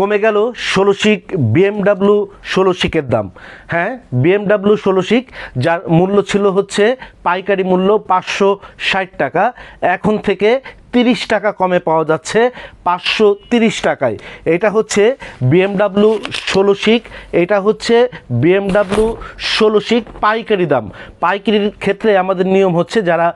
কমে গেল ষোলো শিক বিএমডাব্লিউ ষোলো শিকের দাম। হ্যাঁ বিএমডাব্লিউ ষোলো শিক, যার মূল্য ছিল হচ্ছে পাইকারি মূল্য পাঁচশো ষাট টাকা, এখন থেকে তিরিশ টাকা কমে পাওয়া যাচ্ছে পাঁচশো তিরিশ টাকায়। এটা হচ্ছে বিএমডাব্লু ষোলো শিক, এটা হচ্ছে বিএমডাব্লু ষোলো শিক পাইকারি দাম। পাইকারির ক্ষেত্রে আমাদের নিয়ম হচ্ছে যারা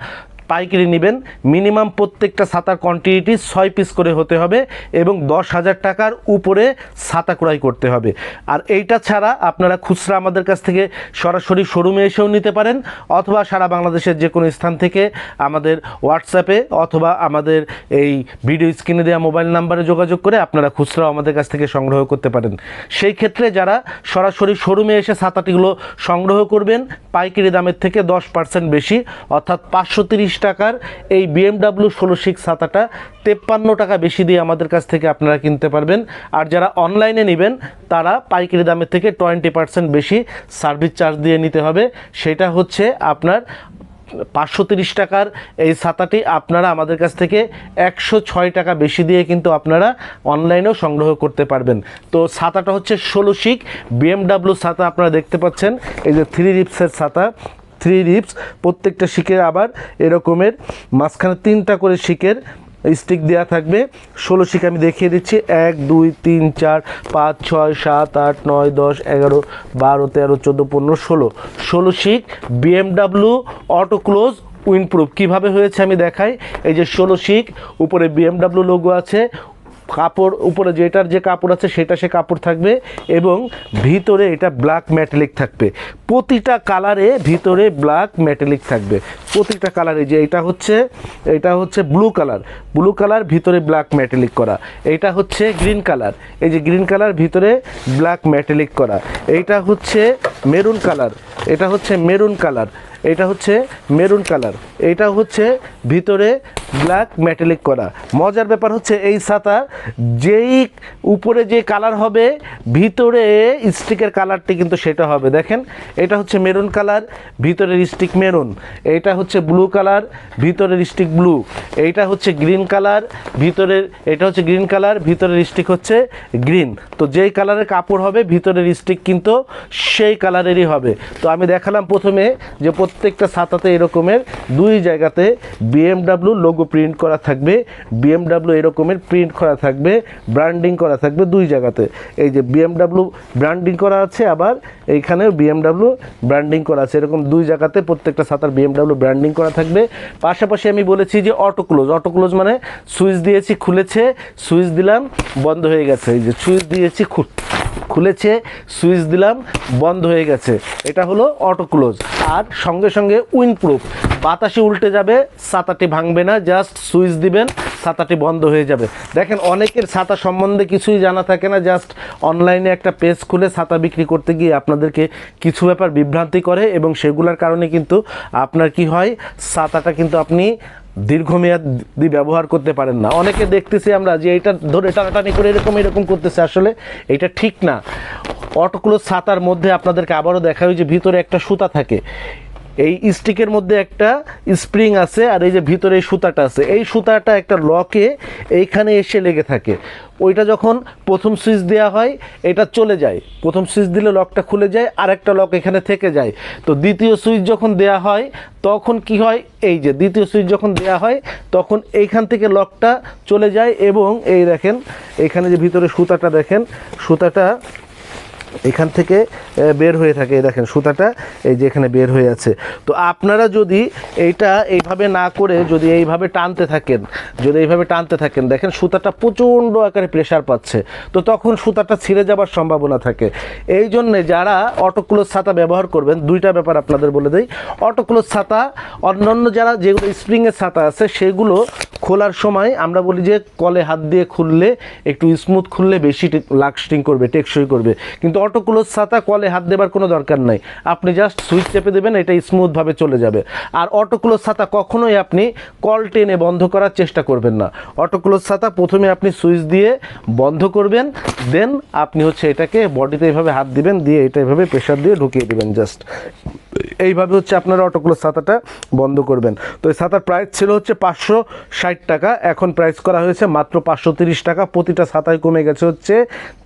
পাইকারি নেবেন। মিনিমাম প্রত্যেকটা ছাতার কোয়ান্টিটি ছয় পিস করে হতে হবে এবং দশ হাজার টাকার উপরে ছাতা ক্রয় করতে হবে। আর এইটা ছাড়া আপনারা খুচরা আমাদের কাছ থেকে সরাসরি শোরুমে এসেও নিতে পারেন অথবা সারা বাংলাদেশের যে কোনো স্থান থেকে আমাদের হোয়াটসঅ্যাপে অথবা আমাদের এই ভিডিও স্ক্রিনে দেওয়া মোবাইল নাম্বারে যোগাযোগ করে আপনারা খুচরাও আমাদের কাছ থেকে সংগ্রহ করতে পারেন। সেই ক্ষেত্রে যারা সরাসরি শোরুমে এসে ছাতাটিগুলো সংগ্রহ করবেন, পাইকারি দামের থেকে দশ পার্সেন্ট বেশি, অর্থাৎ পাঁচশো তিরিশ টাকার এই বিএমডাব্লিউ ষোলো শিক ছাতাটা তেপ্পান্ন টাকা বেশি দিয়ে আমাদের কাছ থেকে আপনারা কিনতে পারবেন। আর যারা অনলাইনে নেবেন, তারা পাইকারি দামের থেকে টোয়েন্টি পার্সেন্ট বেশি সার্ভিস চার্জ দিয়ে নিতে হবে। সেটা হচ্ছে আপনার পাঁচশো তিরিশ টাকার এই ছাতাটি আপনারা আমাদের কাছ থেকে একশো ছয় টাকা বেশি দিয়ে কিন্তু আপনারা অনলাইনেও সংগ্রহ করতে পারবেন। তো ছাতাটা হচ্ছে ষোলো শিক বিএমডাব্লিউ ছাতা আপনারা দেখতে পাচ্ছেন। এই যে থ্রি রিপসের ছাতা থ্রি রিপস, প্রত্যেকটা শিকের আবার এরকমের মাঝখানে তিনটা করে শিকের স্টিক দেওয়া থাকবে। ষোলো শিক আমি দেখিয়ে দিচ্ছি। এক, দুই, তিন, চার, পাঁচ, ছয়, সাত, আট, নয়, দশ, এগারো, বারো, তেরো, চোদ্দ, পনেরো, ষোলো। ষোলো শিক বিএমডাব্লিউ অটো ক্লোজ উইনপ্রুফ কীভাবে হয়েছে আমি দেখাই। এই যে ষোলো শিক, উপরে বিএমডাব্লিউ লোগো আছে কাপড়, উপরে যেটার যে কাপড় আছে সেটা সে কাপড় থাকবে এবং ভিতরে এটা ব্ল্যাক ম্যাটেলিক থাকবে। প্রতিটা কালারে ভিতরে ব্ল্যাক ম্যাটেলিক থাকবে। প্রতিটা কালারে যে এটা হচ্ছে এটা হচ্ছে ব্লু কালার ব্লু কালার ভিতরে ব্ল্যাক ম্যাটেলিক করা। এইটা হচ্ছে গ্রিন কালার এই যে গ্রিন কালার ভিতরে ব্ল্যাক ম্যাটেলিক করা। এইটা হচ্ছে মেরুন কালার এটা হচ্ছে মেরুন কালার এটা হচ্ছে মেরুন কালার। এটা হচ্ছে ভিতরে ব্ল্যাক মেটালিক করা। মজার ব্যাপার হচ্ছে এই ছাতা যেই উপরে যে কালার হবে, ভিতরে স্টিকের কালারটি কিন্তু সেটা হবে। দেখেন, এটা হচ্ছে মেরুন কালার, ভিতরের স্টিক মেরুন। এটা হচ্ছে ব্লু কালার, ভিতরের স্টিক ব্লু। এইটা হচ্ছে গ্রিন কালার, ভিতরের, এটা হচ্ছে গ্রিন কালার, ভিতরের স্টিক হচ্ছে গ্রিন। তো যেই কালারের কাপড় হবে, ভিতরের স্টিক কিন্তু সেই কালারেরই হবে। তো আমি দেখালাম প্রথমে যে প্রত্যেকটা ছাতাতে এরকমের দুই জায়গাতে বিএমডাব্লিউ লোগো প্রিন্ট করা থাকবে বিএমডাব্লিউ এরকমের প্রিন্ট করা থাকবে ব্র্যান্ডিং করা থাকবে দুই জায়গাতে। এই যে বিএমডাব্লিউ ব্র্যান্ডিং করা আছে, আবার এইখানেও বিএমডাব্লিউ ব্র্যান্ডিং করা আছে। এরকম দুই জায়গাতে প্রত্যেকটা ছাতার বিএমডাব্লিউ ব্র্যান্ডিং করা থাকবে। পাশাপাশি আমি বলেছি যে অটো ক্লোজ অটো ক্লোজ মানে সুইচ দিয়েছি, খুলেছে সুইচ দিলাম, বন্ধ হয়ে গেছে। এই যে সুইচ দিয়েছি খুল খুলেছে, সুইচ দিলাম, বন্ধ হয়ে গেছে। এটা হলো অটো ক্লোজ আর সঙ্গে সঙ্গে উইন্ডপ্রুফ বাতাসে উল্টে যাবে, ছাতাটি ভাঙবে না জাস্ট সুইচ দিবেন, ছাতাটি বন্ধ হয়ে যাবে। দেখেন, অনেকের ছাতা সম্বন্ধে কিছুই জানা থাকে না জাস্ট অনলাইনে একটা পেজ খুলে ছাতা বিক্রি করতে গিয়ে আপনাদেরকে কিছু ব্যাপার বিভ্রান্তি করে এবং সেগুলোর কারণে কিন্তু আপনার কি হয়, ছাতাটা কিন্তু আপনি দীর্ঘমেয়াদী ব্যবহার করতে পারেন না। অনেকে দেখতেছি আমরা যে এটা ধরে টানাটানি করে এরকম এরকম করতেছে। আসলে এটা ঠিক না। অটোগুলো ছাতার মধ্যে আপনাদেরকে আবারও দেখা হয় যে ভিতরে একটা সুতা থাকে। এই স্টিকের মধ্যে একটা স্প্রিং আছে আর এই যে ভিতরে এই সুতাটা আছে। এই সুতাটা একটা লকে এইখানে এসে লেগে থাকে। ওইটা যখন প্রথম সুইচ দেওয়া হয়, এটা চলে যায়। প্রথম সুইচ দিলে লকটা খুলে যায় আর একটা লক এখানে থেকে যায়। তো দ্বিতীয় সুইচ যখন দেওয়া হয়, তখন কি হয়? এই যে দ্বিতীয় সুইচ যখন দেওয়া হয়, তখন এইখান থেকে লকটা চলে যায় এবং এই দেখেন, এখানে যে ভিতরে সুতাটা দেখেন, সুতাটা এখান থেকে বের হয়ে থাকে। দেখেন, সুতাটা এই যে এখানে বের হয়ে আছে। তো আপনারা যদি এইটা এইভাবে না করে যদি এইভাবে টানতে থাকেন, যদি এইভাবে টানতে থাকেন, দেখেন সুতাটা প্রচণ্ড আকারে প্রেশার পাচ্ছে। তো তখন সুতাটা ছিঁড়ে যাবার সম্ভাবনা থাকে। এই জন্যে যারা অটোক্লোজ ছাতা ব্যবহার করবেন, দুইটা ব্যাপার আপনাদের বলে দেই। অটোক্লোজ ছাতা, অন্যান্য যারা যেগুলো স্প্রিংয়ের ছাতা আছে, সেগুলো খোলার সময় আমরা বলি যে কলে হাত দিয়ে খুললে, একটু স্মুথ খুললে বেশি লাস্টিং করবে, টেকসই করবে। কিন্তু অটো ক্লোজ ছাতা কলে হাত দেবার কোনো দরকার নাই। আপনি জাস্ট সুইচ চেপে দেবেন, এটা স্মুথভাবে চলে যাবে। আর অটোক্লোজ ছাতা কখনোই আপনি কল টেনে বন্ধ করার চেষ্টা করবেন না। অটোক্লোজ ছাতা প্রথমে আপনি সুইচ দিয়ে বন্ধ করবেন দেন আপনি হচ্ছে এটাকে বডিতে এইভাবে হাত দিবেন, দিয়ে এটা এভাবে প্রেশার দিয়ে ঢুকিয়ে দেবেন জাস্ট এইভাবে হচ্ছে আপনারা অটোক্লোজ ছাতাটা বন্ধ করবেন। তো এই ছাতার প্রাইস ছিল হচ্ছে পাঁচশো ষাট টাকা। এখন প্রাইস করা হয়েছে মাত্র পাঁচশো তিরিশ টাকা। প্রতিটা ছাতায় কমে গেছে হচ্ছে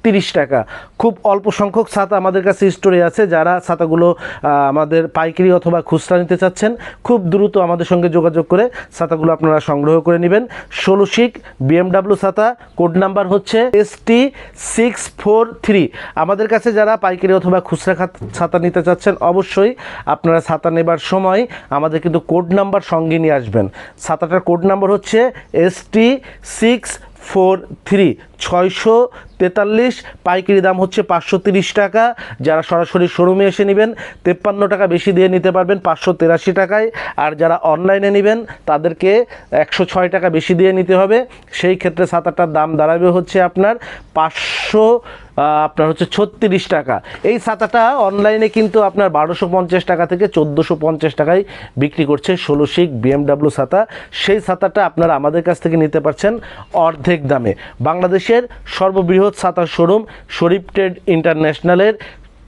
তিরিশ টাকা। খুব অল্প সংখ্যক ছাতা আমাদের কাছে স্টোরে আছে। যারা ছাতাগুলো আমাদের পাইকারি অথবা খুচরা নিতে চাচ্ছেন, খুব দ্রুত আমাদের সঙ্গে যোগাযোগ করে ছাতাগুলো আপনারা সংগ্রহ করে নেবেন। ষোলো শিক বিএমডাব্লিউ ছাতা কোড নাম্বার হচ্ছে S T six four three আমাদের কাছে যারা পাইকারি অথবা খুচরা ছাতা নিতে চাচ্ছেন, অবশ্যই আপনারা ছাতা নেবার সময় আমাদের কিন্তু কোড নাম্বার সঙ্গে নিয়ে আসবেন। ছাতাটার কোড নাম্বার হচ্ছে S T six four three ছয়শো তেতাল্লিশ পাইকারি দাম হচ্ছে পাঁচশো তিরিশ টাকা। যারা সরাসরি শোরুমে এসে নেবেন, তেপ্পান্ন টাকা বেশি দিয়ে নিতে পারবেন পাঁচশো তেরাশি টাকায়। আর যারা অনলাইনে নেবেন, তাদেরকে একশো ছয় টাকা বেশি দিয়ে নিতে হবে। সেই ক্ষেত্রে ছাতাটার দাম দাঁড়াবে হচ্ছে আপনার পাঁচশো আপনার হচ্ছে ছত্রিশ টাকা। এই ছাতাটা অনলাইনে কিন্তু আপনার বারোশো পঞ্চাশ টাকা থেকে চোদ্দোশো পঞ্চাশ টাকায় বিক্রি করছে ষোলো শিক বিএমডাব্লিউ ছাতা সেই ছাতাটা আপনারা আমাদের কাছ থেকে নিতে পারছেন অর্ধেক দামে। বাংলাদেশের সর্ববৃহৎ ছাতার শোরুম শরীফ ট্রেড ইন্টারন্যাশনালের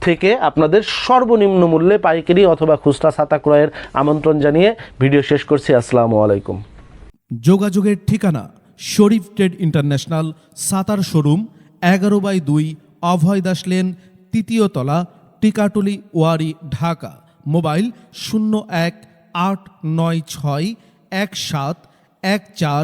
থেকে আপনাদের সর্বনিম্ন মূল্যে পাইকারি অথবা খুচরা ছাতা ক্রয়ের আমন্ত্রণ জানিয়ে ভিডিও শেষ করছি। আসসালামু আলাইকুম। যোগাযোগের ঠিকানা শরীফ ট্রেড ইন্টারন্যাশনাল সাতার শোরুম এগারো বাই দুই অভয় দাস লেন, তৃতীয় তলা, টিকাটুলি, ওয়ারি, ঢাকা। মোবাইল শূন্য এক আট নয় ছয় এক সাত এক চার